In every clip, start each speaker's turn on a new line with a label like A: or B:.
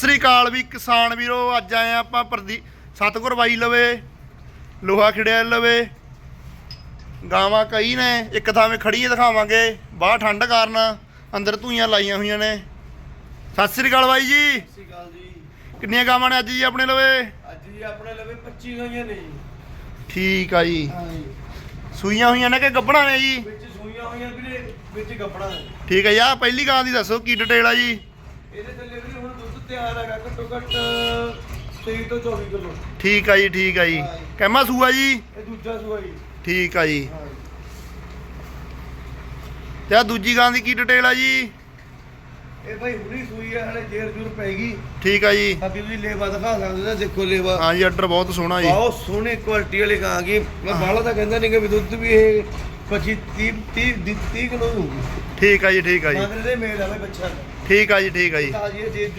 A: ਸਤਿ ਸ੍ਰੀ ਅਕਾਲ ਵੀ ਕਿਸਾਨ ਵੀਰੋ ਅੱਜ ਆਏ ਆਪਾਂ ਪ੍ਰਦੀ ਸਤਗੁਰ ਬਾਈ ਲਵੇ ਲੋਹਾ ਖਿੜਿਆ ਲਵੇ। ਗਾਵਾਂ ਕਈ ਨੇ ਇੱਕ ਥਾਵੇਂ ਖੜੀਆਂ ਦਿਖਾਵਾਂਗੇ ਬਾਹਰ ਠੰਡ ਕਾਰਨ ਅੰਦਰ ਧੂਈਆਂ ਲਾਈਆਂ ਹੋਈਆਂ ਨੇ। ਸਤਿ ਸ੍ਰੀ ਅਕਾਲ ਬਾਈ ਜੀ।
B: ਸਤਿ ਸ਼੍ਰੀ ਅਕਾਲ ਜੀ।
A: ਕਿੰਨੀਆਂ ਗਾਵਾਂ ਨੇ ਅੱਜ ਜੀ ਆਪਣੇ ਲਵੇ?
B: ਅੱਜ ਜੀ ਆਪਣੇ ਲਵੇ 25 ਗਈਆਂ ਨੇ ਜੀ।
A: ਠੀਕ ਆ ਜੀ।
B: ਹਾਂ ਜੀ।
A: ਸੂਈਆਂ ਹੋਈਆਂ ਨੇ ਕਿ ਗੱਭਣਾ ਨੇ ਜੀ?
B: ਵਿੱਚ ਸੂਈਆਂ ਹੋਈਆਂ ਵੀਰੇ ਵਿੱਚ ਨੇ।
A: ਠੀਕ ਹੈ ਜੀ ਆਹ ਪਹਿਲੀ ਗਾਂ ਦੀ ਦੱਸੋ ਕੀ ਡਿਟੇਲ ਆ ਜੀ?
B: ਇਹਦੇ ਦੁੱਧ ਤਿਆਰ ਹੈਗਾ ਘੱਟੋ ਘੱਟ 23 ਤੋਂ 24 ਕਿਲੋ।
A: ਠੀਕ ਆ ਜੀ ਠੀਕ ਆ ਜੀ। ਕਹਿਮਾ ਸੂਆ ਜੀ?
B: ਇਹ ਦੂਜਾ ਸੂਆ ਜੀ।
A: ਠੀਕ ਆ ਜੀ।
B: ਹਾਂ ਜੀ।
A: ਤੇ ਆ ਦੂਜੀ ਗਾਂ ਦੀ ਕੀ ਡਿਟੇਲ ਆ ਜੀ?
B: ਇਹ ਭਾਈ ਹੁਣੀ ਸੂਈ ਹੈ ਹਲੇ ਜੇਰ ਜੂਰ ਪੈਗੀ।
A: ਠੀਕ ਆ ਜੀ।
B: ਅਭੀ ਵੀ ਲੇਵਾ ਦਿਖਾ ਸਕਦੇ ਨਾ ਦੇਖੋ ਲੇਵਾ।
A: ਹਾਂ ਜੀ ਆਰਡਰ ਬਹੁਤ ਸੋਹਣਾ ਜੀ।
B: ਬਹੁਤ ਸੋਹਣੀ ਕੁਆਲਿਟੀ ਵਾਲੀ ਗਾਂ ਗਈ ਮੈਂ ਬਾਹਲਾ ਤਾਂ ਕਹਿੰਦਾ ਨਹੀਂ ਕਿ ਵੀ ਦੁੱਧ ਵੀ ਇਹ 25 30 30 30 ਕਿਲੋ ਹੋਊਗੀ।
A: ਠੀਕ ਆ ਜੀ ਠੀਕ ਆ ਜੀ।
B: ਮਗਰ ਦੇ ਮੇਲ ਆ ਭਾਈ ਬੱਚਾ
A: ਠੀਕ ਆ ਜੀ ਠੀਕ ਆ ਜੀ।
B: ਤਾਜੀ ਜੇਰ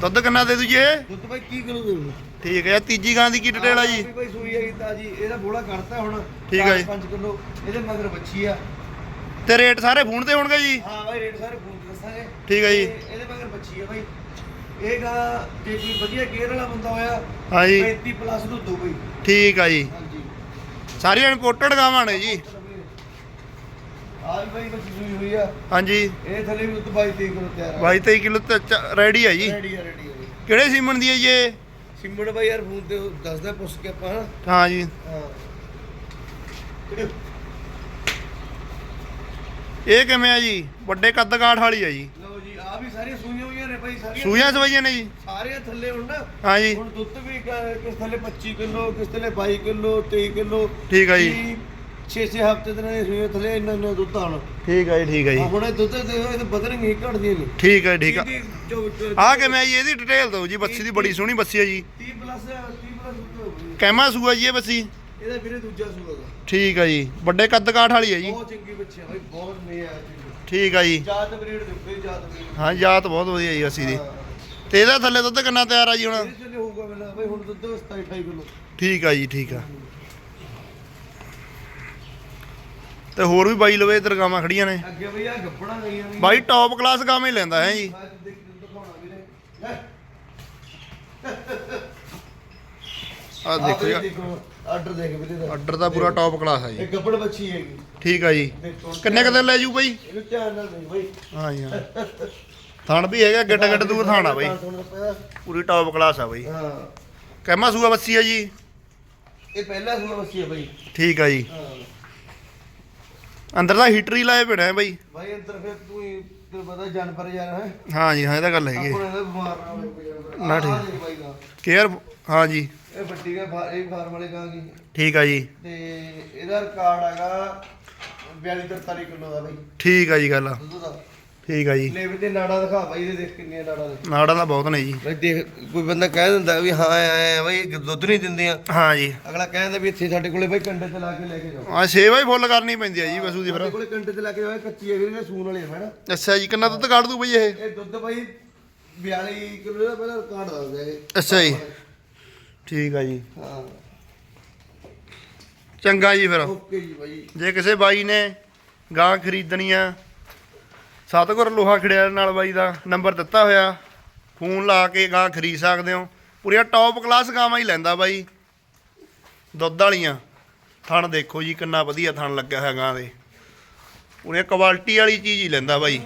A: ਦੁੱਧ ਕਿੰਨਾ ਦੇ ਦੂਜੇ
B: ਦੁੱਧ ਭਾਈ ਕੀ ਕਿਲੋ ਦੇਊਗਾ
A: ਠੀਕ ਹੈ ਤੀਜੀ ਗਾਂ ਦੀ ਕੀ ਡਿਟੇਲ ਆ ਜੀ?
B: ਵੀ ਭਾਈ ਸੂਈ ਹੈਗੀ ਤਾਜੀ ਇਹਦਾ ਬੋਲਾ ਕਰਤਾ ਹੁਣ।
A: ਠੀਕ ਆ ਜੀ।
B: 5 ਕਿਲੋ ਇਹਦੇ ਮਗਰ ਬੱਚੀ ਆ।
A: ਤੇ ਰੇਟ ਸਾਰੇ ਫੋਨ ਤੇ ਹੋਣਗੇ ਜੀ?
B: ਹਾਂ ਭਾਈ ਰੇਟ ਸਾਰੇ ਫੋਨ ਤੇ ਦੱਸਾਂਗੇ।
A: ਠੀਕ ਆ ਜੀ।
B: ਇਹਦੇ ਮਗਰ ਬੱਚੀ ਆ ਭਾਈ। ਇਹ ਗਾ ਜੇ ਕੋਈ ਵਧੀਆ ਗੇਅਰ ਵਾਲਾ ਬੰਦਾ ਹੋਇਆ
A: ਹਾਂ ਜੀ।
B: 35 ਪਲੱਸ ਦੁੱਧ ਦੋ ਭਾਈ।
A: ਠੀਕ ਆ ਜੀ। ਸਾਰੀਆਂ ਇੰਪੋਰਟਡ ਗਾਵਾਂ ਨੇ ਜੀ।
B: ਹੋਈ ਆ।
A: ਹਾਂਜੀ।
B: ਇਹ ਥੱਲੇ ਵੀ ਦੁੱਧ 22 23 ਕਿਲੋ ਤਿਆਰ ਆ।
A: 22 23 ਕਿਲੋ ਤੇ ਰੈਡੀ ਆ ਜੀ।
B: ਰੈਡੀ ਆ ਰੈਡੀ ਆ ਭਾਈ
A: ਕਿਹੜੇ ਸੀਮਨ ਦੀ ਹੈ ਜੀ ਇਹ?
B: ਭਾਈ ਯਾਰ ਫੋਨ ਤੇ ਦੱਸਦਾ ਪੁੱਛ ਕੇ ਆਪਾਂ।
A: ਹਾਂ ਜੀ।
B: ਹਾਂ।
A: ਇਹ ਕਿਵੇਂ ਆ ਜੀ? ਵੱਡੇ ਕੱਦ ਕਾਠ ਵਾਲੀ ਆ ਜੀ।
B: ਲਓ ਜੀ ਆ ਵੀ ਸਾਰੀਆਂ ਸੂਈਆਂ ਹੋਈਆਂ ਨੇ ਭਾਈ ਸਾਰੀਆਂ
A: ਸੂਈਆਂ ਸਵਾਈਆਂ ਨੇ ਜੀ।
B: ਸਾਰੀਆਂ ਥੱਲੇ ਹੁਣ ਨਾ।
A: ਹਾਂ ਜੀ।
B: ਹੁਣ ਦੁੱਧ ਵੀ ਕਿਸ ਥੱਲੇ 25 ਕਿਲੋ ਕਿਸ ਥੱਲੇ 22 ਕਿਲੋ 23 ਕਿਲੋ।
A: ਠੀਕ ਆ ਜੀ।
B: 6-6 ਹਫ਼ਤੇ ਦੇ ਨੇ ਸੂਏ ਥੱਲੇ ਇੰਨਾ ਇੰਨਾ ਦੁੱਧ ਆਉਣਾ।
A: ਠੀਕ ਆ ਜੀ ਠੀਕ ਆ ਜੀ।
B: ਹੁਣ ਇਹ ਦੁੱਧ ਦੇ ਇਹ ਤਾਂ ਵਧਣਗੇ ਘਟਦੀਆਂ ਨਹੀਂ
A: ਠੀਕ ਆ ਠੀਕ
B: ਜੋ-
A: ਆ ਕਿਵੇਂ ਆ ਜੀ ਇਹਦੀ ਡਿਟੇਲ ਦਿਓ ਜੀ ਬੱਸੀ ਦੀ ਬੜੀ ਸੋਹਣੀ ਬੱਸੀ ਆ ਜੀ।
B: 30 ਪਲੱਸ 30 ਪਲੱਸ।
A: ਕਹਿਮਾ ਸੂਆ ਜੀ ਇਹ ਬੱਸੀ?
B: ਇਹਦਾ ਵੀਰੇ ਦੂਜਾ ਸੂਆ ਦਾ।
A: ਠੀਕ ਆ ਜੀ ਵੱਡੇ ਕੱਦ ਕਾਠ ਵਾਲੀ ਆ ਜੀ।
B: ਬਹੁਤ ਚੰਗੀ ਬੱਚੀ ਆ ਭਾਈ ਬਹੁਤ ਨੇ ਆ ਜੀ।
A: ਠੀਕ ਆ ਜੀ।
B: ਜਾਤ ਬਰੀਡ ਦੇ ਜਾਤ ਬਰੀਡ।
A: ਹਾਂ ਜਾਤ ਬਹੁਤ ਵਧੀਆ ਜੀ ਅਸੀਂ ਦੀ। ਤੇ ਇਹਦਾ ਥੱਲੇ ਦੁੱਧ ਕਿੰਨਾ ਤਿਆਰ ਆ ਜੀ ਹੁਣ?
B: ਹੋਊਗਾ ਮੈਨੂੰ ਭਾਈ ਹੁਣ ਦੁੱਧ 27 28 ਕਿਲੋ।
A: ਠੀਕ ਆ ਜੀ ਠੀਕ ਆ। ਤੇ ਹੋਰ ਵੀ ਬਾਈ ਲਵੇ ਇਧਰ ਗਾਵਾਂ ਖੜੀਆਂ ਨੇ।
B: ਅੱਗੇ ਬਈ ਆ ਗੱਪਣਾ ਗਈਆਂ ਨੇ।
A: ਬਾਈ ਟੌਪ ਕਲਾਸ ਗਾਵਾਂ ਹੀ ਲੈਂਦਾ ਹੈ ਜੀ। ਆ ਦੇਖੋ ਜੀ
B: ਆਰਡਰ ਦੇਖ ਵੀਰੇ ਦਾ
A: ਆਰਡਰ ਦਾ ਪੂਰਾ ਟੌਪ ਕਲਾਸ ਆ ਜੀ।
B: ਇਹ ਗੱਪੜ ਬੱਚੀ ਹੈਗੀ।
A: ਠੀਕ ਆ ਜੀ। ਕਿੰਨੇ ਕਦੇ ਲੈ ਜੂ ਬਾਈ?
B: ਇਹਨੂੰ ਧਿਆਨ ਨਾਲ ਦੇਖ ਬਾਈ।
A: ਹਾਂ ਜੀ ਹਾਂ। ਥਣ ਵੀ ਹੈਗਾ ਗਿੱਟ ਗਿੱਟ ਦੂਰ ਥਾਣਾ ਬਾਈ। ਪੂਰੀ ਟੌਪ ਕਲਾਸ ਆ ਬਾਈ।
B: ਹਾਂ।
A: ਕਹਿਮਾ ਸੂਆ ਬੱਸੀ ਆ ਜੀ?
B: ਇਹ ਪਹਿਲਾ ਸੂਆ ਬੱਚੀ ਹੈ ਬਾਈ।
A: ਠੀਕ ਆ ਜੀ।
B: ਹਾਂ।
A: ਅੰਦਰ ਦਾ ਹੀਟਰ ਹੀ ਲਾਏ ਪਿਆ ਹੈ ਬਾਈ।
B: ਬਾਈ ਅੰਦਰ ਫਿਰ ਤੂੰ ਹੀ ਤੈਨੂੰ ਪਤਾ ਜਾਨਵਰ ਯਾਰ ਹੈ।
A: ਹਾਂ ਜੀ ਹਾਂ ਇਹ ਤਾਂ ਗੱਲ ਹੈਗੀ
B: ਆਪਾਂ ਇਹਦਾ ਬਿਮਾਰ ਨਾ ਹੋਵੇ ਕੋਈ ਜਾਨਵਰ।
A: ਨਾ
B: ਆਹ
A: ਠੀਕ।
B: ਦੇਖ ਬਾਈ ਗਾਂ।
A: ਕੇਅਰ ਹਾਂ ਜੀ।
B: ਇਹ ਵੱਡੀ ਗਾ ਫਾ- ਇਹ ਫਾਰਮ ਵਾਲੇ ਗਾਂ ਕੀ
A: ਠੀਕ ਆ ਜੀ।
B: ਤੇ ਇਹਦਾ ਰਿਕਾਰਡ ਹੈਗਾ 42 43 ਕਿਲੋ ਦਾ ਬਾਈ।
A: ਠੀਕ ਆ ਜੀ ਗੱਲ।
B: ਦੁੱਧ ਦਾ।
A: ਠੀਕ ਆ ਜੀ।
B: ਲੇਵੇ ਤੇ ਨਾੜਾ ਦਿਖਾ ਬਾਈ ਇਹਦੇ ਦੇਖ ਕਿੰਨੀਆਂ ਨਾੜਾਂ ਨੇ।
A: ਨਾੜਾਂ ਦਾ ਬਹੁਤ ਨੇ ਜੀ।
B: ਬਾਈ ਦੇਖ ਕੋਈ ਬੰਦਾ ਕਹਿ ਦਿੰਦਾ ਵੀ ਹਾਂ ਐ ਬਾਈ ਦੁੱਧ ਨਹੀਂ ਦਿੰਦੀਆਂ
A: ਹਾਂ ਜੀ।
B: ਅਗਲਾ ਕਹਿੰਦਾ ਵੀ ਇੱਥੇ ਸਾਡੇ ਕੋਲੇ ਬਾਈ ਕੰਡੇ ਤੇ ਲਾ ਕੇ ਲੈ ਕੇ ਜਾਓ।
A: ਆ ਸੇਵਾ ਹੀ ਫੁੱਲ ਕਰਨੀ ਪੈਂਦੀ ਆ ਜੀ ਪਸ਼ੂ ਦੀ
B: ਸਾਡੇ
A: ਫਿਰ
B: ਕੋਲੇ ਕੰਡੇ ਤੇ ਲਾ ਕੇ ਜਾਓ ਇਹ ਕੱਚੀ ਹੈ ਵੀਰੇ ਸੂਣ ਵਾਲੀ ਹੈ ਮੈਡਮ
A: ਅੱਛਾ ਜੀ ਕਿੰਨਾ ਦੁੱਧ ਕੱਢ ਦੂ ਬਈ ਇਹ?
B: ਇਹ ਦੁੱਧ ਬਾਈ 42 ਕਿਲੋ ਦਾ ਪਹਿਲਾਂ ਰਿਕਾਰਡ ਦੱਸਦਾ ਇਹ।
A: ਅੱਛਾ ਜੀ। ਠੀਕ ਆ ਜੀ।
B: ਹਾਂ।
A: ਚੰਗਾ ਜੀ ਫਿਰ।
B: ਓਕੇ ਜੀ ਬਾਈ।
A: ਜੇ ਕਿਸੇ ਬਾਈ ਨੇ ਗਾਂ ਖਰੀਦਣੀ ਆ ਸਤਗੁਰ ਲੋਹਾ ਖੜਿਆ ਨਾਲ ਬਾਈ ਦਾ, ਨੰਬਰ ਦਿੱਤਾ ਹੋਇਆ। ਫੋਨ ਲਾ ਕੇ ਗਾਂ ਖਰੀਦ ਸਕਦੇ ਹੋ। ਪੂਰੀਆਂ ਟੌਪ ਕਲਾਸ ਗਾਵਾਂ ਹੀ ਲੈਂਦਾ ਬਾਈ। ਦੁੱਧ ਵਾਲੀਆਂ। ਥਣ ਦੇਖੋ ਜੀ, ਕਿੰਨਾ ਵਧੀਆ ਥਣ ਲੱਗਿਆ ਹੋਇਆ ਗਾਂ ਦੇ। ਪੂਰੀਆਂ ਕੁਆਲਿਟੀ ਵਾਲੀ ਚੀਜ਼ ਹੀ ਲੈਂਦਾ ਬਾਈ।